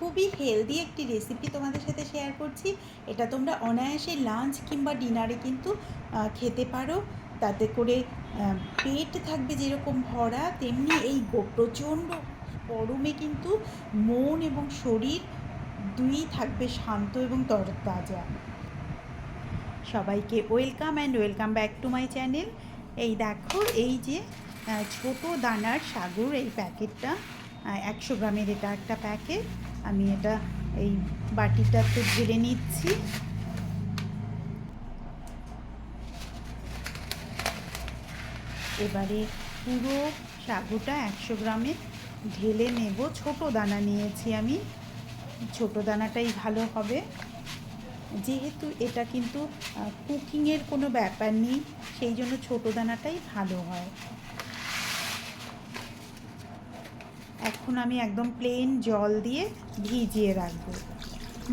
খুবই হেলদি একটি রেসিপি তোমাদের সাথে শেয়ার করছি। এটা তোমরা অনায়াসে লাঞ্চ কিংবা ডিনারে কিন্তু খেতে পারো। তাতে করে পেট থাকবে যেরকম ভরা, তেমনি এই প্রচণ্ড গরমে কিন্তু মন এবং শরীর দুই থাকবে শান্ত এবং তরতাজা। সবাইকে welcome and welcome back to my channel এই দেখো, এই যে ছোট দানার সাগর, এই প্যাকেটটা একশো গ্রামের এটা একটা প্যাকেট আমি এটা এই বাটিটাতে ঢেলে নিচ্ছি। এবারে পুরো সাগুটা একশো গ্রামে ঢেলে নেব। ছোট দানা নিয়েছি আমি। ছোট দানাটাই ভালো হবে। যেহেতু এটা কিন্তু কুকিংয়ের কোনো ব্যাপার নেই, সেই জন্য ছোট দানাটাই ভালো হয়। এখন আমি একদম প্লেন জল দিয়ে ভিজিয়ে রাখব।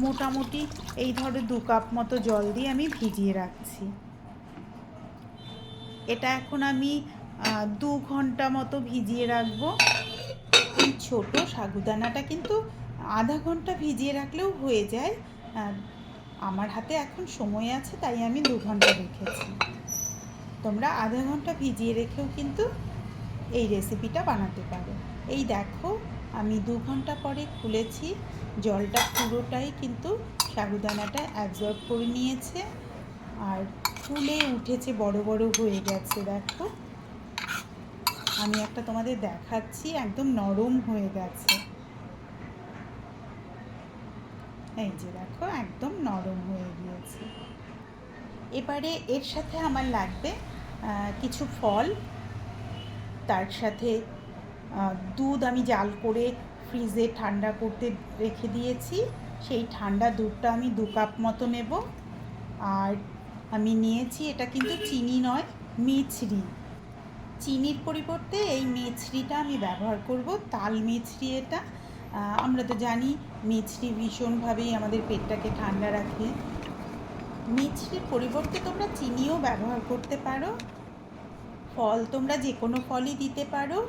মোটামুটি এই ধরো দু কাপ মতো জল দিয়ে আমি ভিজিয়ে রাখছি। এটা এখন আমি দু ঘণ্টা মতো ভিজিয়ে রাখব। ছোট সাগুদানাটা কিন্তু আধা ঘণ্টা ভিজিয়ে রাখলেও হয়ে যায়। আমার হাতে এখন সময় আছে, তাই আমি দু ঘণ্টা রেখেছি। তোমরা আধা ঘণ্টা ভিজিয়ে রেখেও কিন্তু এই রেসিপিটা বানাতে পারো। এই দেখো, আমি দু ঘণ্টা পরে খুলেছি, জলটা পুরোটাই কিন্তু সাগুদানাটা অ্যাবজর্ব করে নিয়েছে আর ফুলে উঠেছে, বড় বড় হয়ে গেছে, দেখো। আমি একটা তোমাদের দেখাচ্ছি, একদম নরম হয়ে গেছে। এই যে দেখো, একদম নরম হয়ে গিয়েছে। এবারে এর সাথে আমার লাগবে কিছু ফল, তার সাথে দুধ আমি জাল করে ফ্রিজে ঠান্ডা করতে রেখে দিয়েছি। সেই ঠান্ডা দুধটা আমি দু কাপ মতো নেব। আর আমি নিয়েছি এটা কিন্তু চিনি নয়, মিছরি। চিনির পরিবর্তে এই মিছরিটা আমি ব্যবহার করব, তাল মিছরি এটা। আমরা তো জানি মিছরি ভীষণভাবেই আমাদের পেটটাকে ঠান্ডা রাখে। মিছরির পরিবর্তে তোমরা চিনিও ব্যবহার করতে পারো। ফল তোমরা যে কোনো ফলই দিতে পারো।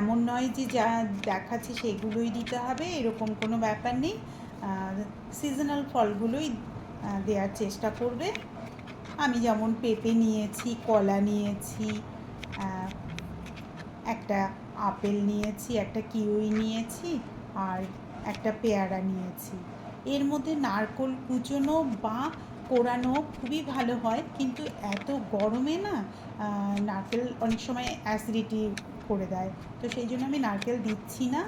এমন নয় যে যা দেখাচ্ছে সেগুলোই দিতে হবে, এরকম কোনো ব্যাপার নেই। সিজনাল ফলগুলোই দেওয়ার চেষ্টা করবে। আমি যেমন পেঁপে নিয়েছি, কলা নিয়েছি একটা আপেল নিয়েছি, একটা কিউই নিয়েছি, আর একটা পেয়ারা নিয়েছি। এর মধ্যে নারকোল কুচোনো বা কোরানো খুবই ভালো হয়, কিন্তু এত গরমে না নারকেল অনেক সময় অ্যাসিডিটি করে দেয়। তো সেই জন্য আমি নারকেল দিচ্ছি না।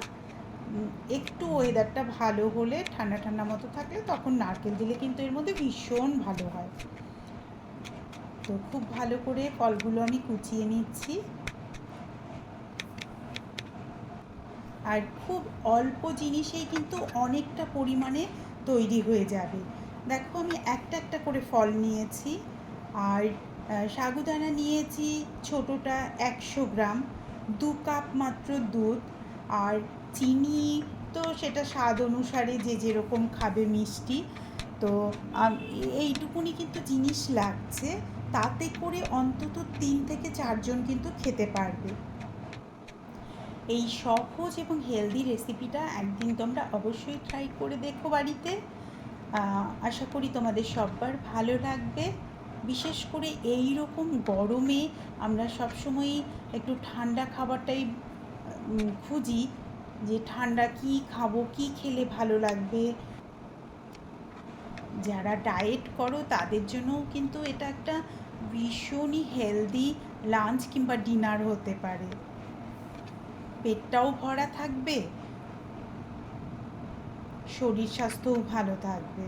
একটু ওয়েদারটা ভালো হলে, ঠান্ডা ঠান্ডা মতো থাকলে তখন নারকেল দিলে কিন্তু এর মধ্যে ভীষণ ভালো হয়। তো খুব ভালো করে ফলগুলো আমি কুচিয়ে নিচ্ছি। আর খুব অল্প জিনিসেই কিন্তু অনেকটা পরিমাণে তৈরি হয়ে যাবে। দেখো আমি একটা একটা করে ফল নিয়েছি আর সাগুদানা নিয়েছি ছোটোটা একশো গ্রাম, দু কাপ মাত্র দুধ আর চিনি তো সেটা স্বাদ অনুসারে যে যেরকম খাবে মিষ্টি। তো এইটুকুনি কিন্তু জিনিস লাগছে, তাতে করে অন্তত তিন থেকে চারজন কিন্তু খেতে পারবে। এই সহজ এবং হেলদি রেসিপিটা একদিন তোমরা অবশ্যই ট্রাই করে দেখো বাড়িতে। আশা করি তোমাদের সববার ভালো লাগবে। বিশেষ করে এই রকম গরমে আমরা সবসময়ই একটু ঠান্ডা খাবারটাই খুঁজি যে ঠান্ডা কি খাব, কি খেলে ভালো লাগবে। যারা ডায়েট করো তাদের জন্যও কিন্তু এটা একটা ভীষণই হেলদি লাঞ্চ কিংবা ডিনার হতে পারে। পেটটাও ভরা থাকবে। শরীর স্বাস্থ্যও ভালো থাকবে।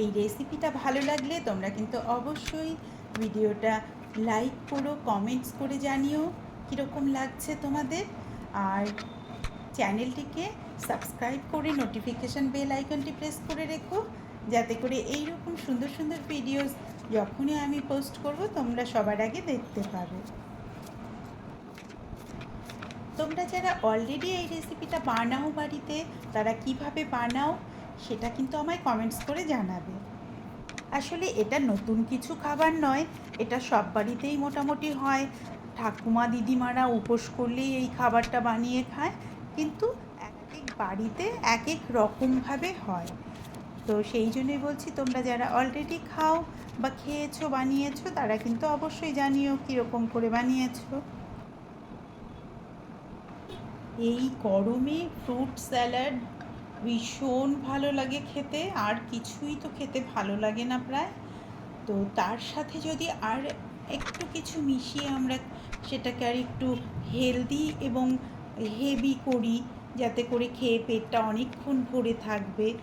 এই রেসিপিটা ভালো লাগলে তোমরা কিন্তু অবশ্যই ভিডিওটা লাইক করো কমেন্টস করে জানিও কীরকম লাগছে তোমাদের। আর চ্যানেলটিকে সাবস্ক্রাইব করে নোটিফিকেশান বেল আইকনটি প্রেস করে রেখো, যাতে করে এই রকম সুন্দর সুন্দর ভিডিওস যখনই আমি পোস্ট করব, তোমরা সবার আগে দেখতে পাবে। তোমরা যারা অলরেডি এই রেসিপিটা বানাও বাড়িতে, তারা কীভাবে বানাও, সেটা কিন্তু আমায় কমেন্টস করে জানাবে। আসলে এটা নতুন কিছু খাবার নয়, এটা সব বাড়িতেই মোটামুটি হয়। ঠাকুমা, দিদিমারা উপোস করলেই এই খাবারটা বানিয়ে খায়, কিন্তু এক এক বাড়িতে এক এক রকমভাবে হয়। তো সেই জন্যই বলছি, তোমরা যারা অলরেডি খাও বা খেয়েছো, বানিয়েছো, তারা কিন্তু অবশ্যই জানিও কীরকম করে বানিয়েছো। এই গরমে ফ্রুট স্যালাড ভীষণ ভালো লাগে খেতে, আর কিছুই তো খেতে ভালো লাগে না প্রায়। তো তার সাথে যদি আর একটু কিছু মিশিয়ে আমরা সেটাকে আর একটু হেলদি এবং হেভি করি, যাতে করে খেয়ে পেটটা অনেকক্ষণ ভরে থাকবে।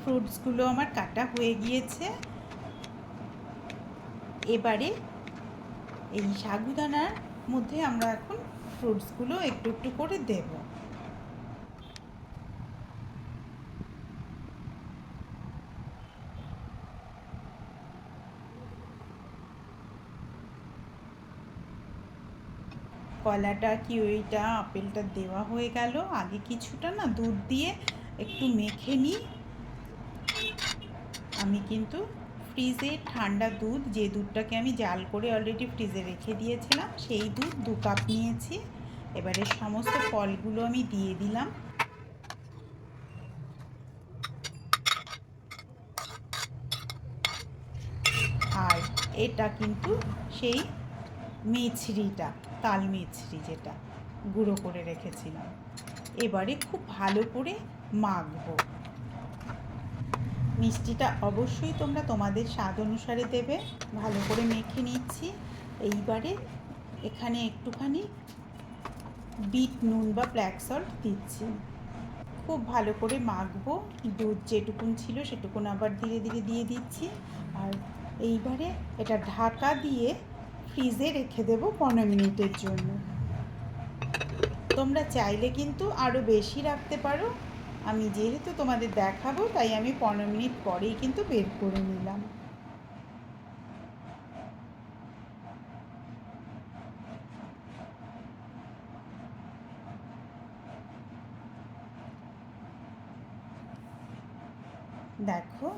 ফ্রুটসগুলো আমার কাটা হয়ে গিয়েছে। এবারে এই সাগুদানার মধ্যে আমরা এখন ফ্রুটসগুলো একটু একটু করে দেব। কলাটা কিউইটা আপেলটা দেওয়া হয়ে গেল। আগে কিছুটা না দুধ দিয়ে একটু মেখে নিই। আমি কিন্তু ফ্রিজে ঠান্ডা দুধ, যে দুধটাকে আমি জাল করে অলরেডি ফ্রিজে রেখে দিয়েছিলাম, সেই দুধ দু কাপ নিয়েছি। এবারে সমস্ত ফলগুলো আমি দিয়ে দিলাম। আর এটা কিন্তু সেই মিছরিটা, তাল মিছরি যেটা গুঁড়ো করে রেখেছিলাম। এবারে খুব ভালো করে মাখবো। মিষ্টিটা অবশ্যই তোমরা তোমাদের স্বাদ অনুসারে দেবে। ভালো করে মেখে নিচ্ছি। এইবারে এখানে একটুখানি বিট নুন বা ব্ল্যাক সল্ট দিচ্ছি। খুব ভালো করে মাখবো। দুধ যেটুকুন ছিল সেটুকুন আবার ধীরে ধীরে দিয়ে দিচ্ছি। আর এইবারে এটা ঢাকা দিয়ে ফ্রিজে রেখে দেবো পনেরো মিনিটের জন্য। তোমরা চাইলে কিন্তু আরও বেশি রাখতে পারো। আমি যেহেতু তোমাদের দেখাবো, তাই আমি পনেরো মিনিট পরেই কিন্তু বের করে নিলাম। দেখো,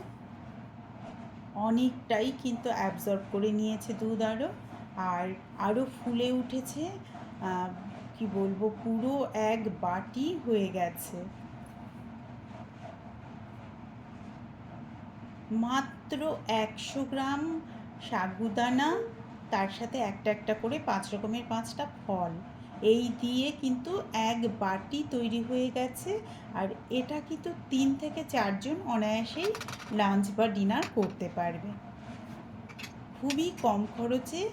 অনেকটাই কিন্তু অ্যাবজর্ব করে নিয়েছে দুধ আরও আর আরও ফুলে উঠেছে কি বলব, পুরো এক বাটি হয়ে গেছে। মাত্র একশো গ্রাম সাগুদানা, তার সাথে একটা একটা করে পাঁচ রকমের পাঁচটা ফল। এই দিয়ে কিন্তু এক বাটি তৈরি হয়ে গেছে, আর এটা কিন্তু তিন থেকে চারজন অনায়াসেই লাঞ্চ বা ডিনার করতে পারবে। খুবই কম খরচে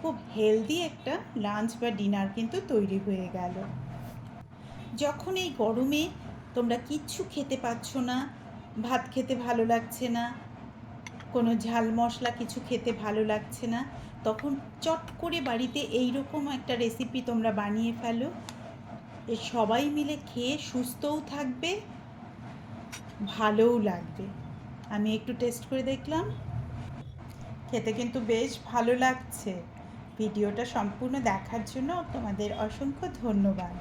খুব হেলদি একটা লাঞ্চ বা ডিনার কিন্তু তৈরি হয়ে গেল। যখন এই গরমে তোমরা কিচ্ছু খেতে পাচ্ছ না ভাত খেতে ভালো লাগছে না, কোনো ঝাল মশলা কিছু খেতে ভালো লাগছে না, তখন চট করে বাড়িতে এই রকম একটা রেসিপি তোমরা বানিয়ে ফেলো। এ সবাই মিলে খেয়ে সুস্থও থাকবে, ভালোও লাগবে। আমি একটু টেস্ট করে দেখলাম। খেতে কিন্তু বেশ ভালো লাগছে। ভিডিওটা সম্পূর্ণ দেখার জন্য তোমাদের অসংখ্য ধন্যবাদ।